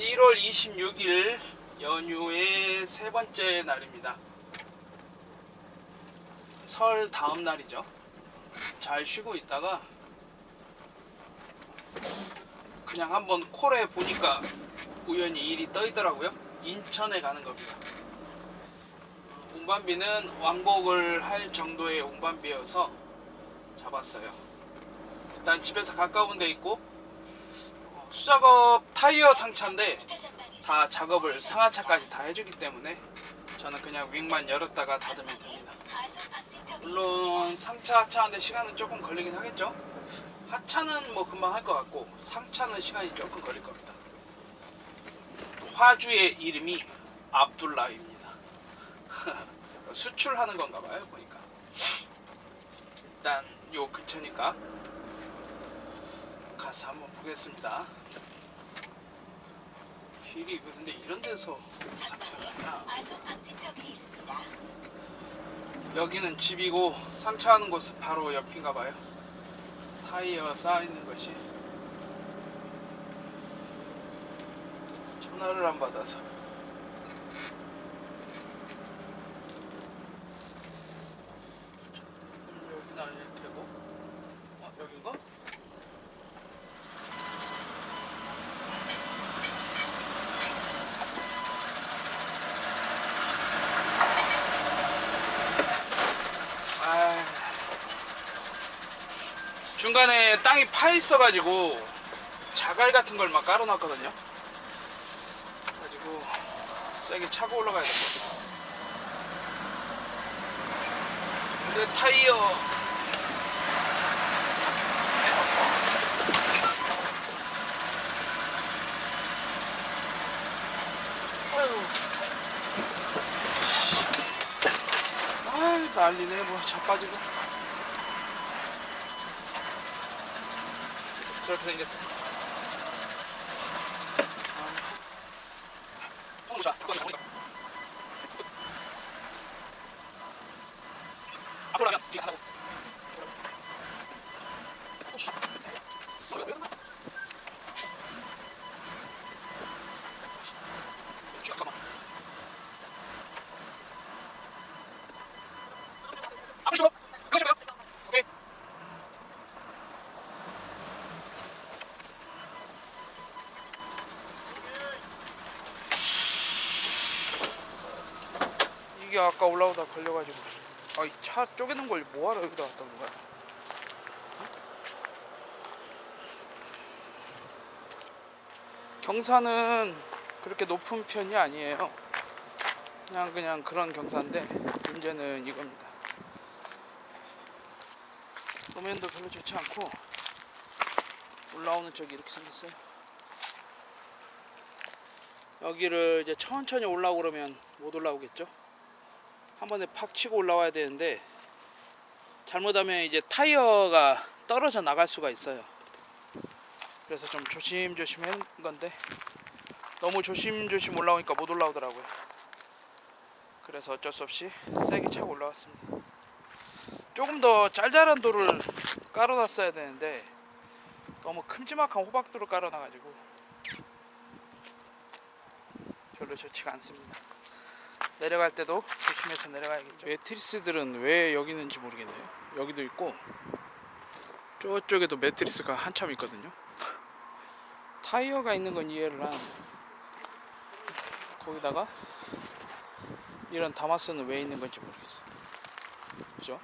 1월 26일 연휴의 세 번째 날입니다. 설 다음 날이죠. 잘 쉬고 있다가 그냥 한번 콜에 보니까 우연히 일이 떠 있더라고요. 인천에 가는 겁니다. 운반비는 왕복을 할 정도의 운반비여서 잡았어요. 일단 집에서 가까운 데 있고 어, 수작업 타이어 상차인데 다 작업을 상하차까지 다 해주기 때문에 저는 그냥 윙만 열었다가 닫으면 됩니다. 물론 상차 하차하는데 시간은 조금 걸리긴 하겠죠. 하차는 뭐 금방 할 것 같고 상차는 시간이 조금 걸릴 겁니다. 화주의 이름이 압둘라입니다. 수출하는 건가 봐요 보니까. 일단 요 근처니까 가서 한번 보겠습니다. 길이 근데 이런 데서 상차를 하냐? 여기는 집이고 상차하는 곳은 바로 옆인가 봐요. 타이어가 쌓여 있는 것이 전화를 안 받아서 여기는 아닐 테고 어 여긴가? 중간에 땅이 파 있어가지고 자갈 같은 걸 막 깔아놨거든요. 가지고 세게 차고 올라가야 될 것 같아요. 근데 타이어 아유. 난리네 뭐 자빠지고 저렇게 생겼어 통 놓자 이거 이게 아까 올라오다 걸려가지고. 아이 차 쪼개는 걸 뭐하러 여기다 갖다 놓은 거야? 경사는 그렇게 높은 편이 아니에요. 그냥 그냥 그런 경사인데 문제는 이겁니다路面도 별로 좋지 않고 올라오는 쪽이 이렇게 생겼어요. 여기를 이제 천천히 올라오고 그러면 못 올라오겠죠 한 번에 팍 치고 올라와야 되는데 잘못하면 이제 타이어가 떨어져 나갈 수가 있어요. 그래서 좀 조심조심 한 건데 너무 조심조심 올라오니까 못 올라오더라고요. 그래서 어쩔 수 없이 세게 차고 올라왔습니다. 조금 더 짤짤한 돌을 깔아놨어야 되는데 너무 큼지막한 호박돌을 깔아놔가지고 별로 좋지가 않습니다 내려갈 때도 조심해서 내려가야겠죠. 매트리스들은 왜 여기 있는지 모르겠네요. 여기도 있고 저쪽에도 매트리스가 한참 있거든요. 타이어가 있는 건 이해를 하는데 거기다가 이런 다마스는 왜 있는 건지 모르겠어요. 그죠?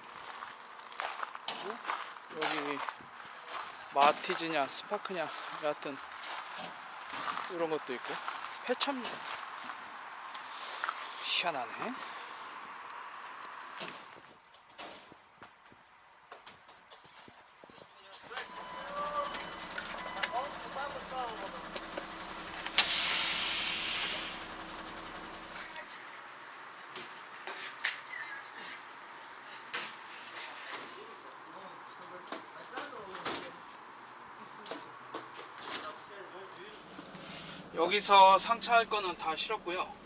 여기 마티즈냐 스파크냐 여하튼 이런 것도 있고. 회참 희한하네 여기서 상차할 거는 다 실었고요.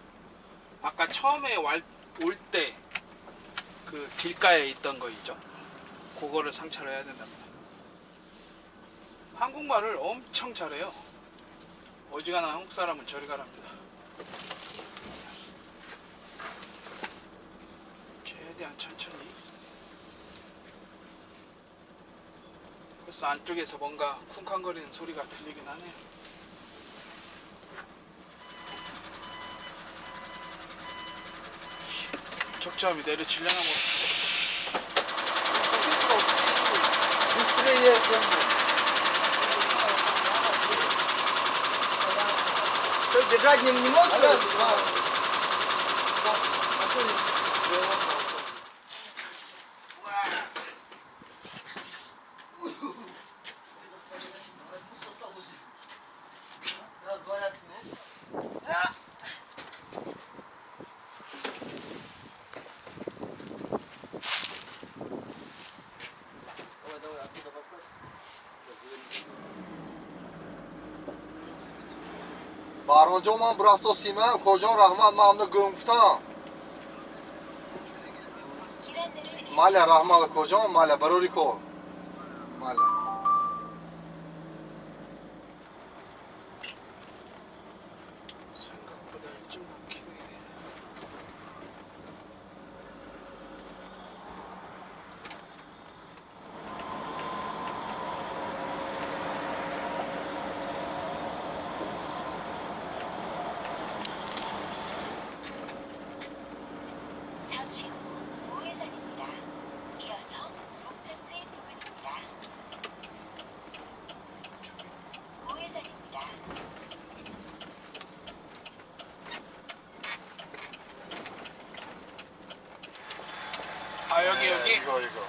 아까 처음에 올 때 그 길가에 있던 거 있죠. 그거를 상차를 해야 된답니다. 한국말을 엄청 잘해요. 어지간한 한국 사람은 저리 가랍니다. 최대한 천천히. 벌써 안쪽에서 뭔가 쿵쾅거리는 소리가 들리긴 하네요. çok camide öyle çillen ama. Bir süre yer Держать не, не мог сразу? Да. Да. баронҷо ман бурафто сима коҷон раҳмат ман амно гум гуфтам маля раҳмат коҷон маля барори кор. Маля. 이거 이거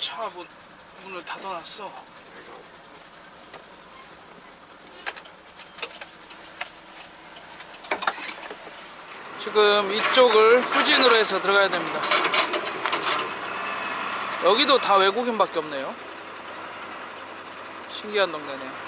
차 문, 문을 닫아놨어. 지금 이쪽을 후진으로 해서 들어가야 됩니다. 여기도 다 외국인밖에 없네요. 신기한 동네네요.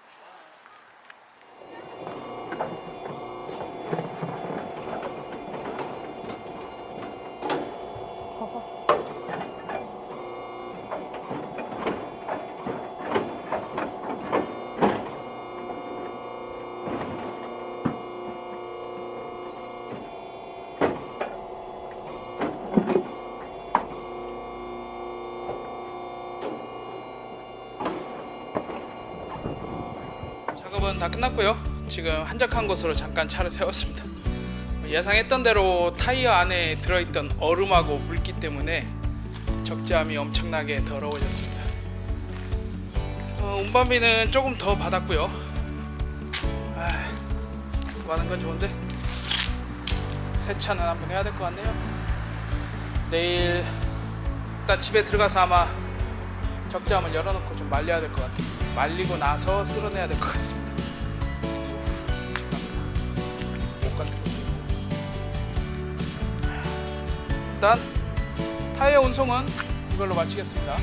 작업은 다 끝났고요. 지금 한적한 곳으로 잠깐 차를 세웠습니다. 예상했던 대로 타이어 안에 들어있던 얼음하고 물기 때문에 적재함이 엄청나게 더러워졌습니다. 어, 운반비는 조금 더 받았고요. 아, 많은 건 좋은데 세차는 한번 해야 될 것 같네요. 내일 일단 집에 들어가서 아마 적재함을 열어놓고 좀 말려야 될 것 같아요. 말리고 나서 쓸어내야 될 것 같습니다. 일단 타이어 운송은 이걸로 마치겠습니다.